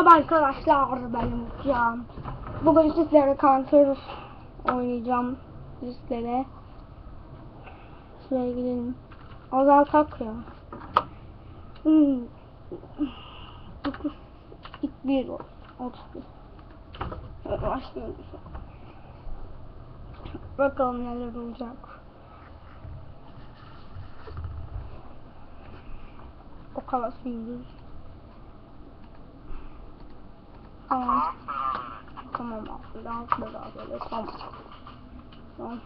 Merhaba arkadaşlar ben Umutcan. Bugün sizlere Counter oynayacağım sizlere. Şuraya gidelim. Azaltak ya. Hmm. 9 ilk 1 31. Evet. Bakalım neler olacak. O kadar suyumuz. Tamam. Tamam abi. Dans beraber. Tamam. Tamam.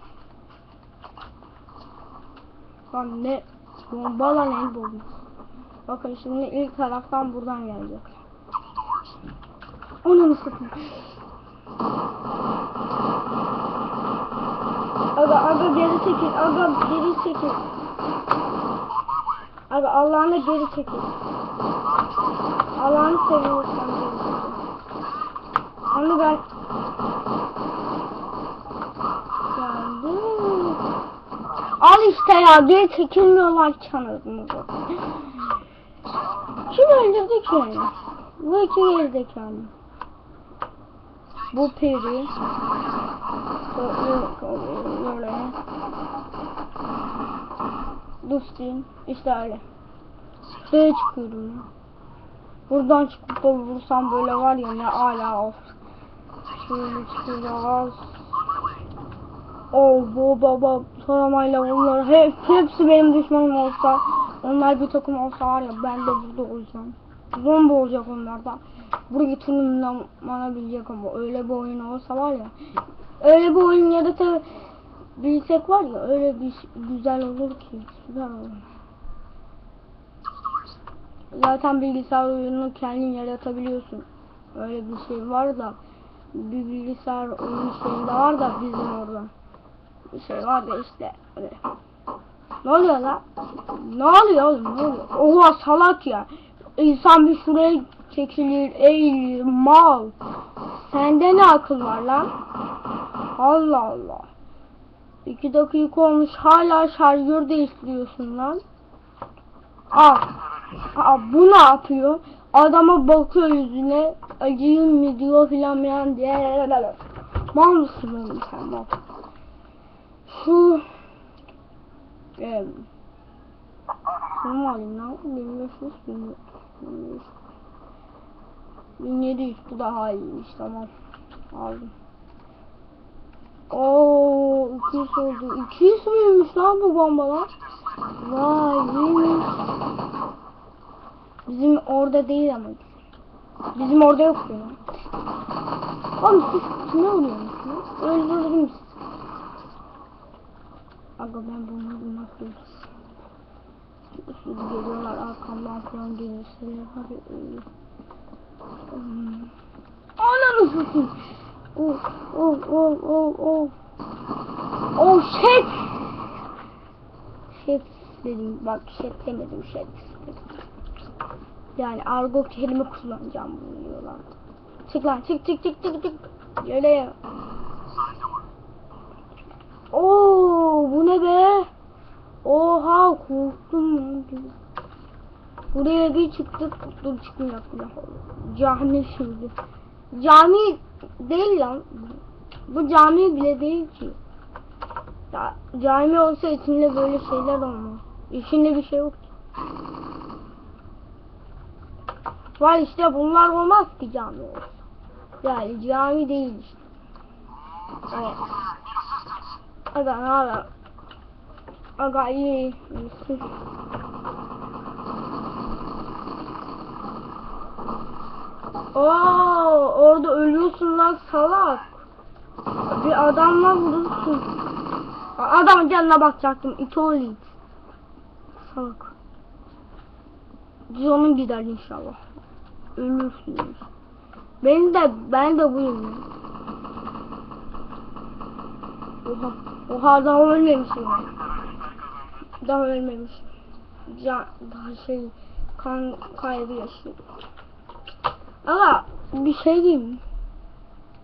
Lan ne? Bombalan el buldum. Bakın şimdi ilk taraftan buradan gelecek. Onu satayım? Aga aga geri çekil. Aga geri çekil. Aga Allah'ını geri çekil. Allah'ını seviyorsan geri çekil. Onu ben geldi. Al işte ya geri çekilmiyorlar çanırımızı. Kim öldürdü ki? Bu iki gerizekalı. Bu peri. Böyle. Dustin. İşte öyle. Şuraya çıkıyorum. Buradan çıkıp da vursam böyle var ya ne ala of. Şöyle çıkacağız. Oh bu baba taramayla bunlar hep, hepsi benim düşmanım olsa onlar bir takım olsa var ya ben de burada olacağım. Zombi olacak onlardan. Burayı tırmanamayabilecek ama öyle bir oyun olsa var ya öyle bir oyun yaratabilsek var ya öyle bir güzel olur ki güzel olur. Zaten bilgisayar oyununu kendin yaratabiliyorsun. Öyle bir şey var da bir bilgisayar oyun şeyinde var da bizim orada. Bir şey var da işte öyle. Ne oluyor lan? Ne oluyor oğlum ne oluyor? Oha salak ya. İnsan bir şuraya çekilir eğilir mal. Sende ne akıl var lan? Allah Allah. İki dakika olmuş hala şarjör değiştiriyorsun lan. Al. Aa, bu ne yapıyor? Adama bakıyor yüzüne. Acıyım mı diyor filan filan diye. Mal mısın oğlum sen mal? Eee... Şunu mu alayım lan? 1500 1500 1700 bu daha iyiymiş tamam. Aldım. Oo 200 oldu. 200 miymiş lan bu bombalar? Vay iyiymiş. Bizim orada değil ama. Bizim orada yok ya. Oğlum siz kime vuruyorsunuz? Öldürdüm. Aga ben bunu nasıl Şimdi geliyorlar arkamdan falan gelirseler hadi öyle. Ananı satayım. Oh oh oh oh oh. Oh shit. Shit dedim bak shit demedim shit. Yani argo kelime kullanacağım bunu diyorlar. Çık lan çık çık çık çık çık. Yöyle ya. Oo bu ne be? Oha korktum. Buraya bir çıktık. Dur çıkmayacak bir Cami şimdi. Cami değil lan. Bu cami bile değil ki. Ya, cami olsa içinde böyle şeyler olmaz. İçinde bir şey yok ki. Var işte bunlar olmaz ki cami olsa. Yani cami değil işte. Evet. Aga ne haber? Aga iyi. iyisin. Oo, orada ölüyorsun lan salak. Bir adamla vurursun. Adamın canına bakacaktım. İtolit. Salak. Canın gider inşallah. Ölürsünüz. Ben de ben de buyum. Oha. Oha daha ölmemişim. Daha ölmemiş. Can, daha şey kan kaybı yaşıyor. Ama bir şey diyeyim.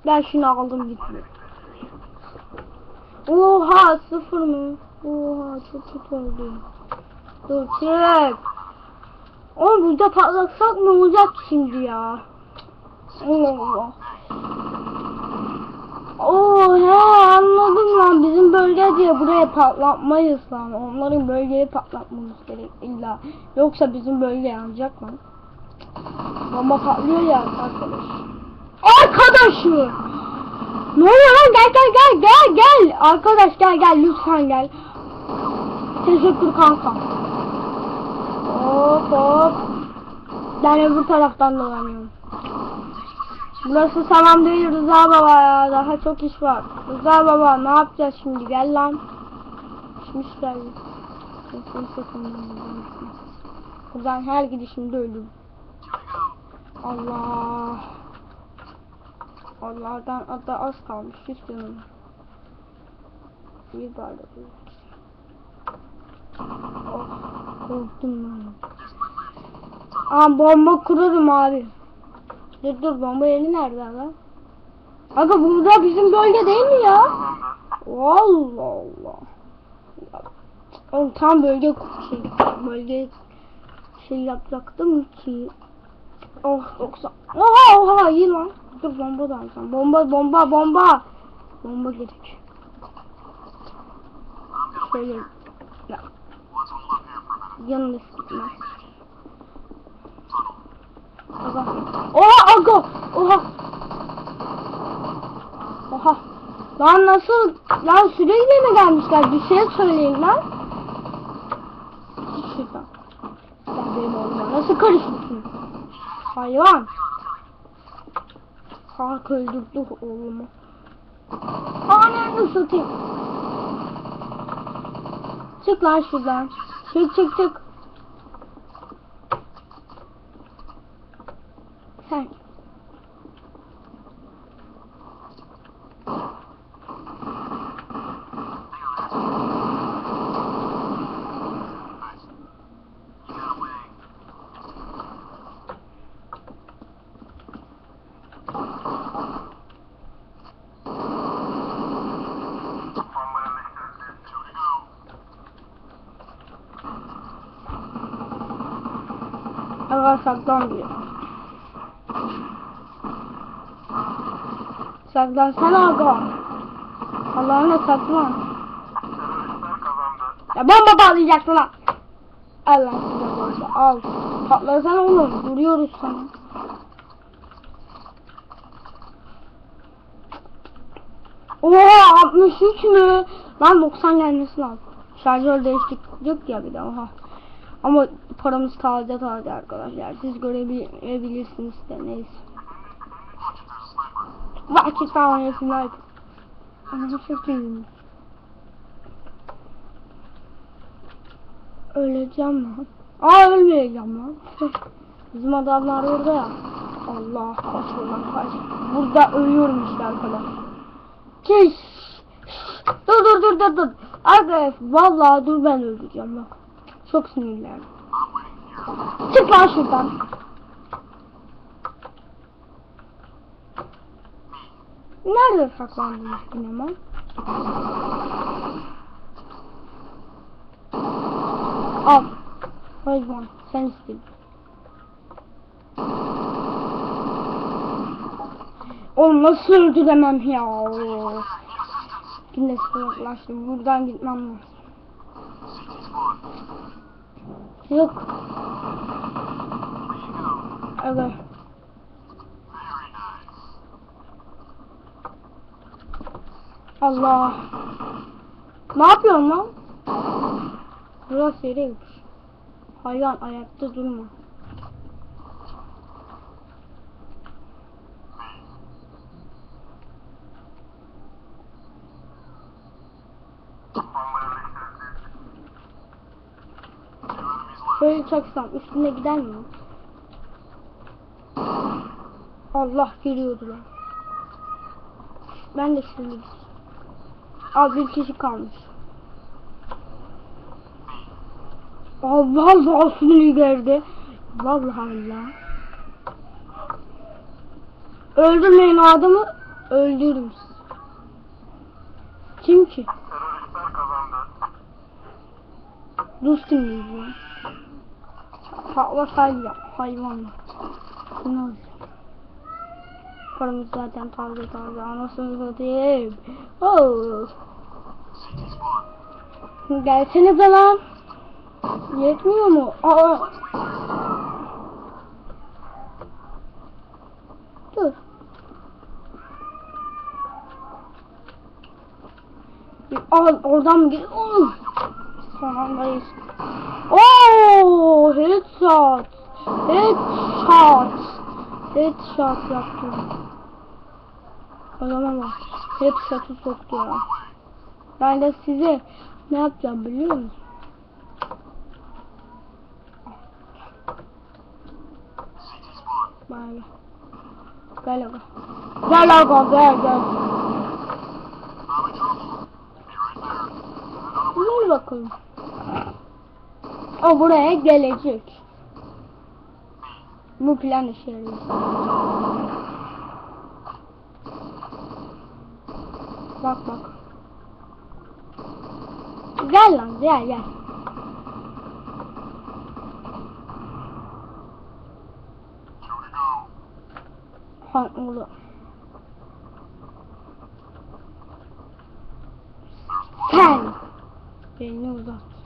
Ben şunu aldım gitti. Oha sıfır mı? Oha çok kötü oldu. Dur çek. Oğlum burada patlatsak ne olacak şimdi ya? Allah Allah. Oo he anladım lan bizim bölge diye buraya patlatmayız lan. Onların bölgeyi patlatmamız gerek illa. Yoksa bizim bölge yanacak lan. Bomba patlıyor ya arkadaş. Arkadaşım. Ne oluyor lan gel gel gel gel gel. Arkadaş gel gel lütfen gel. Teşekkür kanka. Hop hop. Ben öbür taraftan dolanıyorum. Burası tamam değil Rıza baba ya. Daha çok iş var. Rıza baba ne yapacağız şimdi? Gel lan. Pişmiş geldi. Kesin sakın ben buradan her gidişimde ölürüm. Allah. Allah'tan hatta az kalmış. Hiç canım. Bir bardak. Oh, korktum lan. Aa bomba kurarım abi. Dur dur bomba yeri nerede lan? Aga burada bizim bölge değil mi ya? Allah Allah. Oğlum tam bölge şey, bölge şey yapacaktım ki. Oh 90. Oha oha iyi lan. Dur bomba da alsam. Bomba bomba bomba. Bomba gerek. Şöyle. Ya. Yanına gitmez. Aga. Oha aga. Oha. Oha. Lan nasıl? Lan sürekli mi gelmişler? Bir şey söyleyin lan. Şuradan. Sen benim oğluma nasıl karışmışsın? Hayvan. Kalk öldürdü oğlumu. Ananı satayım. Çık lan şuradan. Çık çık çık. Aga saklan diyor. Saklan sen aga. Allah'ına saklan. Ya bomba patlayacaksın lan. Allah size al. Patlasana oğlum. Duruyoruz sana. Oha 63 mü? Lan 90 gelmesi lazım. Şarjör değiştirecek ya bir de oha. Ama paramız taze taze arkadaşlar. Siz görebilirsiniz de neyse. Vakit tamam yapayım Ama çok iyiyim. Öleceğim lan. Aa ölmeyeceğim lan. Bizim adamlar orada ya. Allah kaç oradan kaç. Burada ölüyorum işte arkadaş. Kes. Dur dur dur dur dur. Arkadaş vallahi dur ben öleceğim bak. Çok sinirlendim. Çık lan şuradan. Nerede saklandın Süleyman? Al. Hayvan sen istedin. Oğlum nasıl öldüremem ya? Yine sıkılaştım. Buradan gitmem lazım. Yok. Evet. Allah. Ne yapıyorsun lan? Burası yere. Hayvan ayakta durma. Böyle çaksam üstüne gider mi? Allah geliyordu lan. Ben de şimdi. Al bir kişi kalmış. Allah Allah sinir geldi. Vallahi Allah. Öldürmeyin adamı. Öldürürüm. Kim ki? Teröristler kazandı. Patlasaydı ya hayvan. Ne olacak? Paramız zaten taze taze. Anasını satayım. Oh. Gelsenize lan. Yetmiyor mu? Aa. Dur. Al oradan mı gel? Oh. Son. Oo, headshot. Headshot. Headshot yaptım. Adama bak. Headshot'u soktu ya. Ben de size ne yapacağım biliyor musun? Böyle. Gel aga. Gel aga gel gel. Gel bakalım. O buraya gelecek. Bu plan işe yarıyor. Bak bak. Gel lan gel gel. Ha oğlum. Sen. Beni uzat.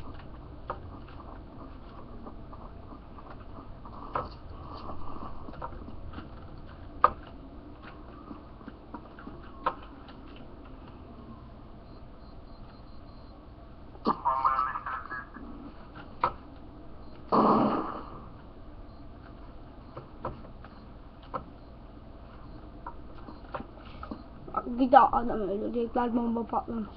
Bir daha adam ölecekler bomba patlamış.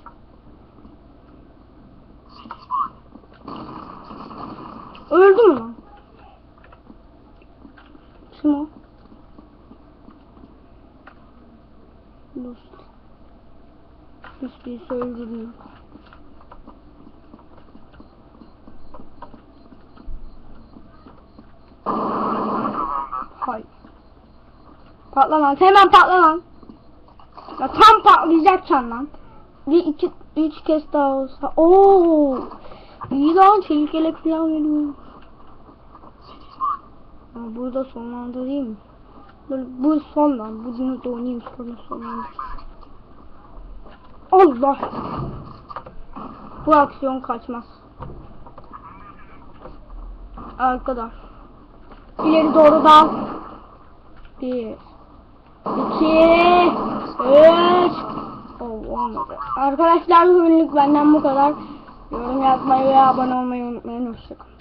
Öldü mü lan? Kim o? Dost. Hiçbirisi öldürmüyor. Hay. Patla lan. Hemen patla lan. Ya tam patlayacaksın lan. Bir iki üç kez daha olsa. Oo. İyi lan tehlikeli falan geliyor. Ya burada sonlandırayım? Böyle bu son lan. Bunu da oynayayım sonra sonlandır. Allah. Bu aksiyon kaçmaz. Arkadaş. İleri doğru dal. Bir. İki. Üç. Oh, olmadı. Arkadaşlar bugünlük benden bu kadar. Yorum yapmayı ve abone olmayı unutmayın. Hoşçakalın.